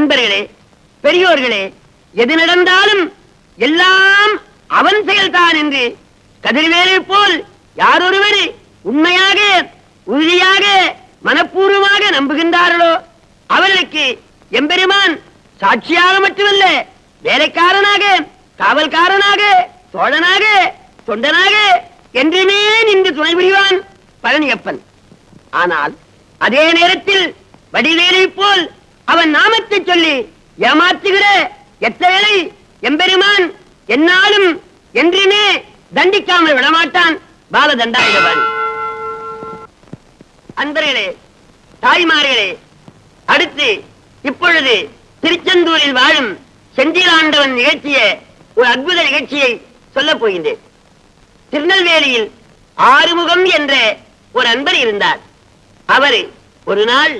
அன்பர்களே பெரியோர்களே எது நடந்தாலும் எல்லாம் அவன் செயல்தான் என்று கதிர்வேலை போல் யாரொருவர் உண்மையாக உறுதியாக மனப்பூர்வமாக நம்புகின்றார்களோ அவர்களுக்கு எம்பெருமான் சாட்சியாக மட்டுமல்ல வேலைக்காரனாக காவல்காரனாக தோழனாக தொண்டனாக என்றுமே நின்று துணை புரிவான் பழனியப்பன். ஆனால் அதே நேரத்தில் வடிவேலை போல் அவன் நாமத்தை சொல்லி ஏமாற்றுகிற எத்தவேளை எம்பெருமான் என்னாலும் என்றுமே தண்டிக்காமல் விடமாட்டான் பாலதண்டாயுதபாணி. அன்பர்களே தாய்மார்களே அடுத்து இப்பொழுது திருச்செந்தூரில் வாழும் செந்திலாண்டவன் நிகழ்த்திய ஒரு அற்புத நிகழ்ச்சியை சொல்லப் போகின்றேன். திருநெல்வேலியில் ஆறுமுகம் என்ற ஒரு அன்பர் இருந்தார். அவர் ஒரு நாள்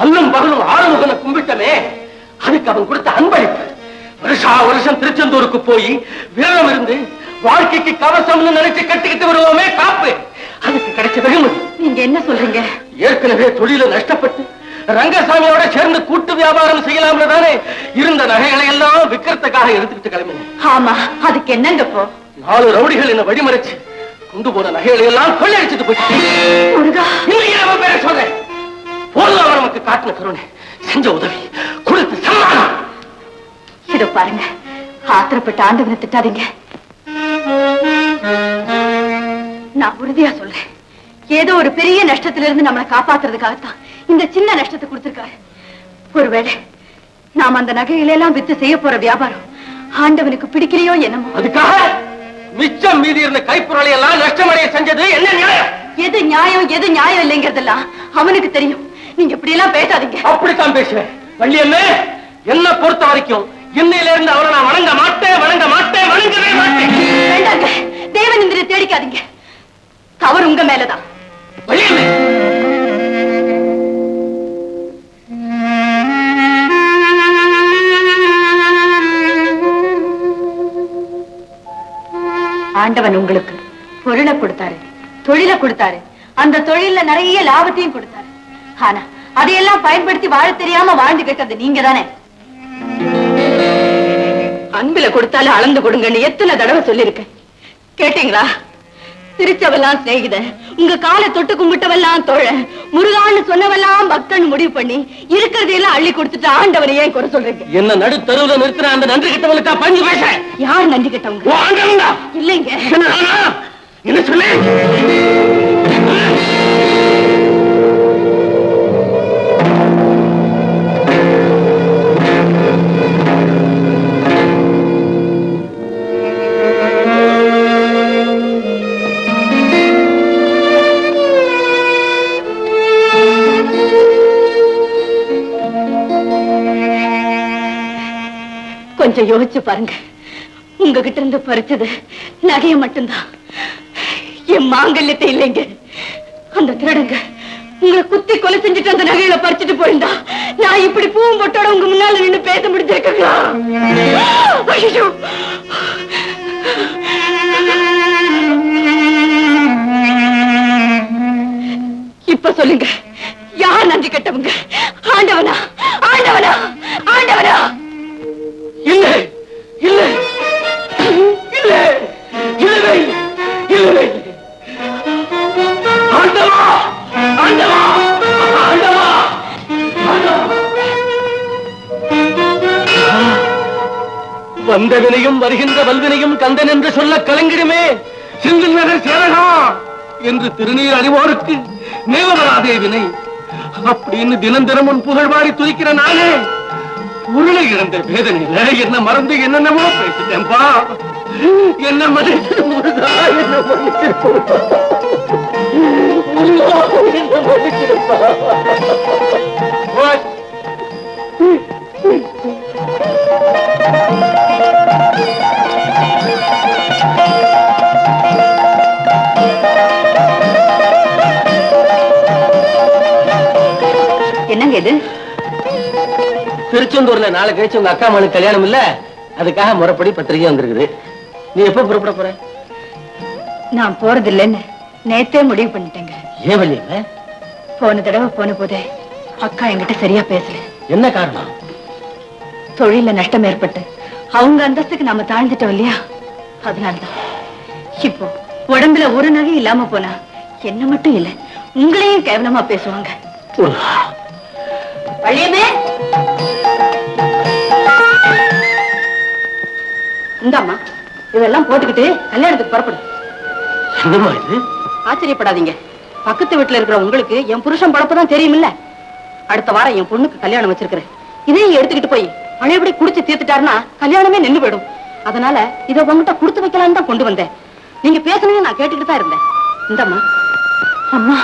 அல்லும் பகலும் ஆறுமுகனை கும்பிட்டமே. அதுக்கு அவன் கொடுத்த அன்பளிப்பு. வருஷா வருஷம் திருச்செந்தூருக்கு போய் விரதம் இருந்து வாழ்க்கைக்கு கவசம்னு நினைச்சு கட்டிக்கிட்டு வருவோமே காப்பு. அதுக்கு கிடைச்ச வெகுமதி. நீங்க என்ன சொல்றீங்க? ஏற்கனவே தொழில நஷ்டப்பட்டு ரங்கசாமியோட சேர்ந்து கூட்டு வியாபாரம் செய்யலாம்னு தானே இருந்த நகைகளை எல்லாம் விக்கிறதுக்காக எடுத்துக்கிட்டு கிளம்பினேன். ஆமா அதுக்கு என்னங்க இப்போ? நாலு ரவுடிகள் என்ன வழிமறைச்சு கொண்டு போன நகைகளை எல்லாம் கொள்ளையடிச்சிட்டு போயிட்டு. முருகா. நமக்கு காட்டின கருணை. செஞ்ச உதவி. கொடுத்து இதோ பாருங்க. ஆத்திரப்பட்ட ஆண்டவனை திட்டாதீங்க. நான் உறுதியா சொல்றேன். ஏதோ ஒரு பெரிய நஷ்டத்துல இருந்து நம்மளை காப்பாத்துறதுக்காகத்தான் இந்த சின்ன நஷ்டத்தை கொடுத்திருக்காரு. ஒருவேளை நாம் அந்த நகைகளை எல்லாம் வித்து செய்ய போற வியாபாரம் ஆண்டவனுக்கு பிடிக்கலையோ என்னமோ. அதுக்காக மிச்சம் மீதி இருந்த கைப்பொருளை எல்லாம் நஷ்டமடைய செஞ்சது என்ன நியாயம்? எது நியாயம் எது நியாயம் இல்லைங்கிறதெல்லாம் அவனுக்கு தெரியும். நீங்க இப்படி எல்லாம் பேசாதீங்க. அப்படித்தான் பேசுவேன். வள்ளியம்மே என்ன பொறுத்த வரைக்கும் இன்னையில இருந்து அவனை நான் வணங்க மாட்டேன் வணங்க மாட்டேன் வணங்கவே மாட்டேன். வேண்டாங்க தேவனிந்திரை தேடிக்காதீங்க. தவறு உங்க மேலதான். வள்ளியம்மே ஆண்டவன் உங்களுக்கு பொருளை கொடுத்தாரு தொழிலை கொடுத்தாரு. அந்த தொழில்ல நிறைய லாபத்தையும் கொடுத்தாரு. ஆனா அதையெல்லாம் பயன்படுத்தி வாழ தெரியாம வாழ்ந்து கேட்டது நீங்க தானே அன்பில கொடுத்தாலும் அளந்து கொடுங்கன்னு எத்தனை தடவை சொல்லிருக்கேன் கேட்டீங்களா? சிரிச்சவெல்லாம் சிநேகிதன் உங்க காலை தொட்டு கும்பிட்டவெல்லாம் தோழ முருகான்னு சொன்னவெல்லாம் பக்தன் முடிவு பண்ணி இருக்கிறதையெல்லாம் அள்ளி கொடுத்துட்டு ஆண்டவனை ஏன் குறை சொல்றீங்க? என்ன நடு தெருவுல நிறுத்தின அந்த நன்றி கிட்டவனுக்கா பஞ்சு பேச? யார் நன்றி கெட்டவங்க? இல்லைங்க? என்ன சொல்லு? கொஞ்சம் யோசிச்சு பாருங்க. உங்ககிட்ட இருந்து பறிச்சது நகைய மட்டும்தான். என் மாங்கல்யத்தை இல்லைங்க. அந்த திருடங்க உங்களை குத்தி கொலை செஞ்சுட்டு அந்த நகையில பறிச்சுட்டு போயிருந்தா நான் இப்படி பூவும் பொட்டோட உங்க முன்னால நின்னு பேச முடிஞ்சிருக்கா ஐயோ! இப்ப சொல்லுங்க. யார் நன்றி கெட்டவங்க? ஆண்டவனா? ஆண்டவனா? ஆண்டவனா? இல்லை இல்லை. இல்லை இல்லை இல்லை. வந்த வினையும் வருகின்ற வல்வினையும் கந்தன் என்று சொல்ல கலங்கிடுமே. செந்தில் நகர் சேரகா என்று திருநீர் அறிவோருக்கு மேல வராதே வினை அப்படின்னு தினம் தினம் உன் புகழ்வாரி துதிக்கிற நானே. உருளை இழந்த வேதனையில என்ன மறந்து என்னென்னமோ பேசிட்டேன்பா. என்ன மன்னிச்சிரு முருகா என்ன மன்னிச்சிரு முருகா, என்ன மன்னிச்சிருப்பா திருச்செந்தூர்ல நாளை கழிச்சு உங்க அக்கா மனுக்கு கல்யாணம் இல்ல? அதுக்காக முறைப்படி பத்திரிகை வந்திருக்குது. நீ எப்ப புறப்பட போற? நான் போறது இல்லைன்னு நேத்தே முடிவு பண்ணிட்டேங்க. ஏன் வள்ளியம்மா? போன தடவை போன போதே அக்கா என்கிட்ட சரியா பேசல. என்ன காரணம்? தொழில நஷ்டம் ஏற்பட்டு அவங்க அந்தஸ்துக்கு நாம தாழ்ந்துட்டோம் இல்லையா? அதனாலதான். இப்போ உடம்புல ஒரு நகை இல்லாம போனா என்ன மட்டும் இல்ல உங்களையும் கேவலமா பேசுவாங்க. முருகா, வள்ளியமே இந்தாம்மா இதெல்லாம் போட்டுக்கிட்டு கல்யாணத்துக்கு புறப்படும் என்னம்மா இது? ஆச்சரியப்படாதீங்க. பக்கத்து வீட்டுல இருக்கிற உங்களுக்கு என் புருஷன் பழப்பு தான் தெரியுமில்ல. அடுத்த வாரம் என் பொண்ணுக்கு கல்யாணம் வச்சிருக்கிறேன். இதையும் எடுத்துக்கிட்டு போய் பழையபடி குடிச்சு தீர்த்துட்டாருன்னா கல்யாணமே நின்னு போயிடும். அதனால இதை உங்ககிட்ட கொடுத்து வைக்கலாம்னு தான் கொண்டு வந்தேன். நீங்க பேசுனீங்க நான் கேட்டுட்டு தான் இருந்தேன். இந்தம்மா. அம்மா.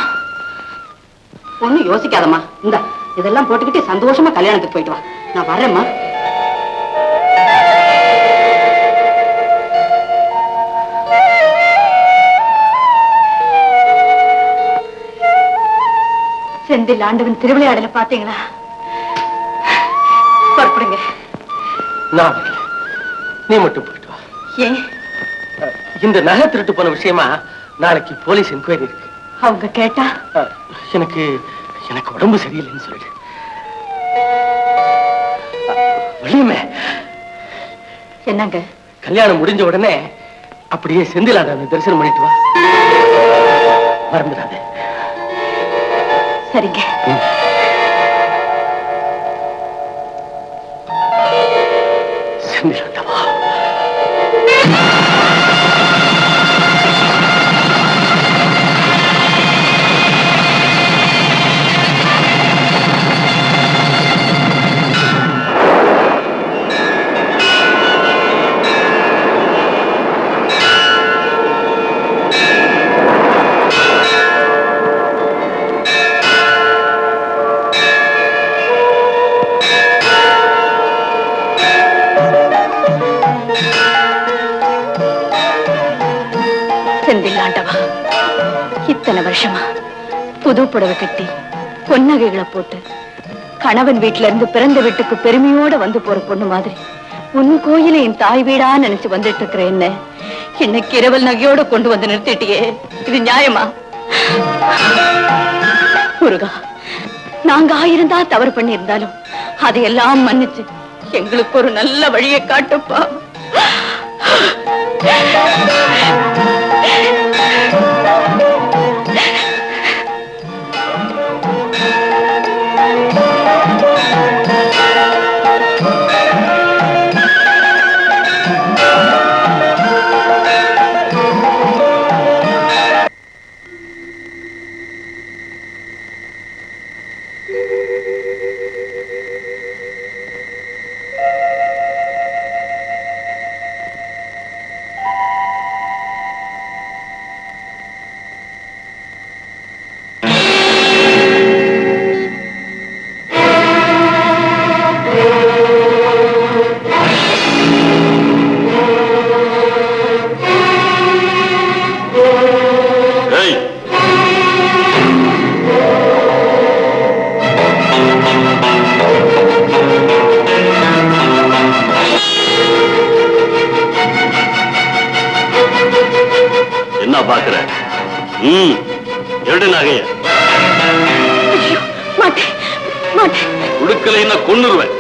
ஒண்ணு யோசிக்காதம்மா. இந்த. இதெல்லாம் போட்டுக்கிட்டு சந்தோஷமா கல்யாணத்துக்கு போயிட்டு வா. நான் வரேம்மா செந்தில் ஆண்டவன் திருவிளையாடல பாத்தீங்களா புறப்படுங்க. நான் நீ மட்டும் போயிட்டு வா. ஏன்? இந்த நகை திருட்டு போன விஷயமா நாளைக்கு போலீஸ் என்கொயரி இருக்கு. அவங்க கேட்டா? எனக்கு எனக்கு உடம்பு சரியில்லைன்னு சொல்லிடு. அஹ், வள்ளியம்மே. என்னங்க? கல்யாணம் முடிஞ்ச உடனே அப்படியே செந்திலாத தரிசனம் பண்ணிட்டு வா. மறந்துடாதே. சரிங்க. செந்திலாண்டவா வருஷமா புது புடவை கட்டி பொன்னகைகளை போட்டு கணவன் வீட்டுல இருந்து பிறந்த வீட்டுக்கு பெருமையோட வந்து போற பொண்ணு மாதிரி உன் கோயிலை என் தாய் வீடா நினைச்சு வந்துட்டு இருக்கிற என்ன? என்ன இரவல் நகையோட கொண்டு வந்து நிறுத்திட்டியே. இது நியாயமா? முருகா நாங்க ஆயிருந்தா தவறு பண்ணி இருந்தாலும் அதையெல்லாம் மன்னிச்சு எங்களுக்கு ஒரு நல்ல வழியை காட்டுப்பா. என்ன பாக்குற ம் எடு நகைய. ஐயோ, மாட்டேன் மாட்டேன் உடுக்கலைன்னா கொன்னுருவேன்.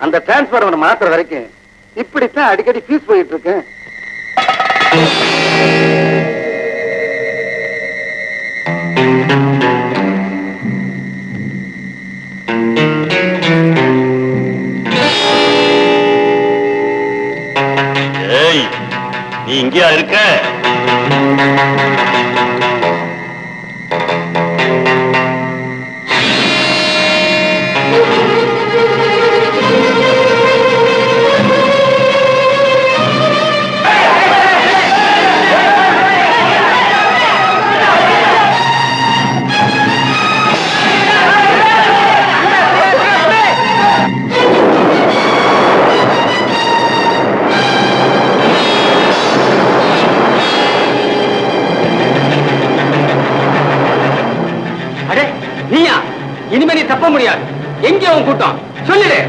அந்த டிரான்ஸ்பர் மாத்துற வரைக்கும் இப்படித்தான் அடிக்கடி ஃபீஸ் போயிட்டு இருக்கேன் ஏய் நீ இங்கேயா இருக்க? தப்ப முடியாது. எங்கே அவன் கூட்டம். சொல்லிடு.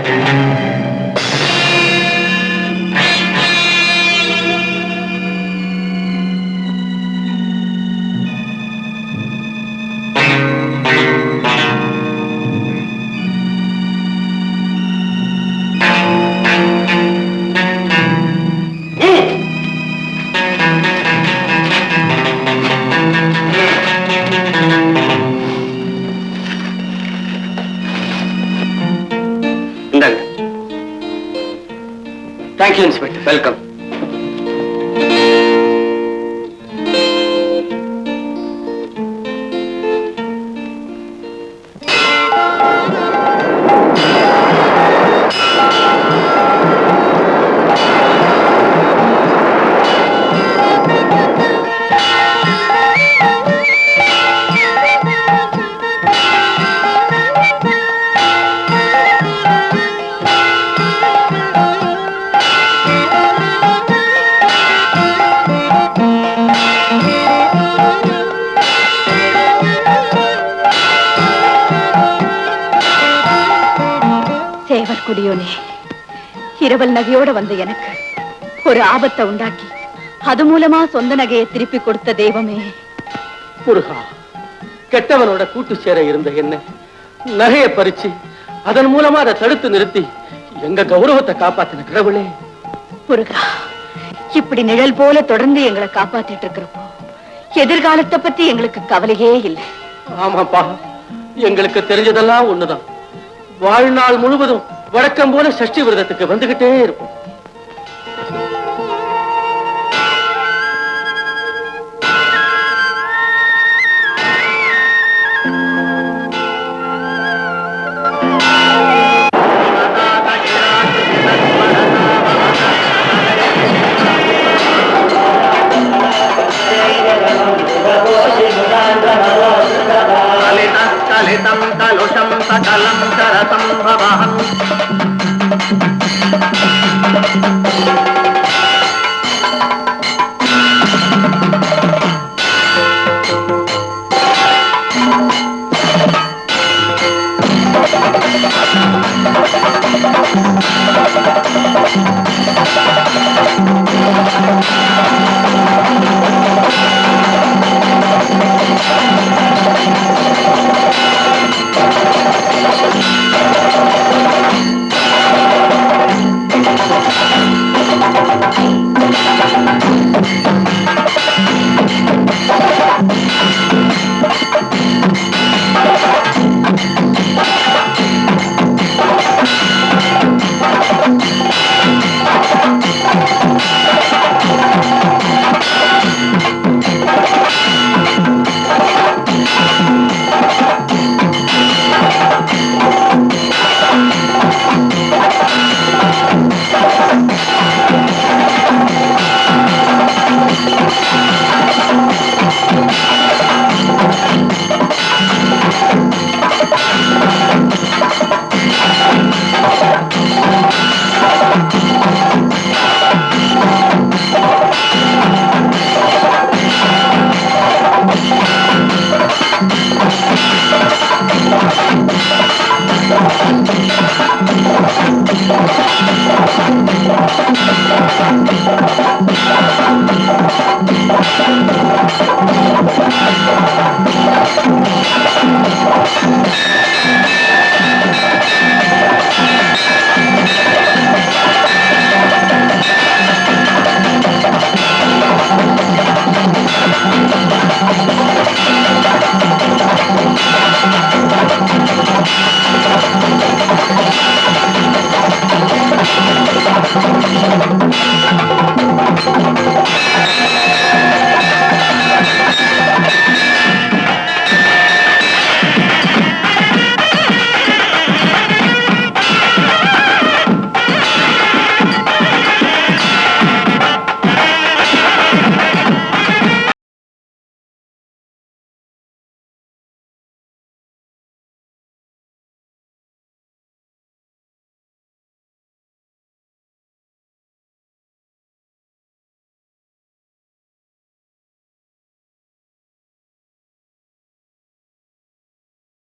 थैंक यू इंस्पेक्टर वेलकम இரவல் நகையோட வந்த எனக்கு ஒரு ஆபத்தை உண்டாக்கி அது மூலமா சொந்த நகையை திருப்பி கொடுத்த தெய்வமே. முருகா கெட்டவனோட கூட்டு சேர இருந்த என்ன? நகையை பறிச்சு அதன் மூலமா அதை தடுத்து நிறுத்தி எங்க கௌரவத்தை காப்பாத்தின கடவுளே. முருகா இப்படி நிழல் போல தொடர்ந்து எங்களை காப்பாத்திட்டு இருக்கிறப்போ எதிர்காலத்தை பத்தி எங்களுக்கு கவலையே இல்லை. ஆமாப்பா எங்களுக்கு தெரிஞ்சதெல்லாம் ஒண்ணுதான். வாழ்நாள் முழுவதும் வழக்கம் போல சஷ்டி விரதத்துக்கு வந்துகிட்டே இருக்கும்